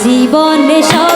জীবনে সব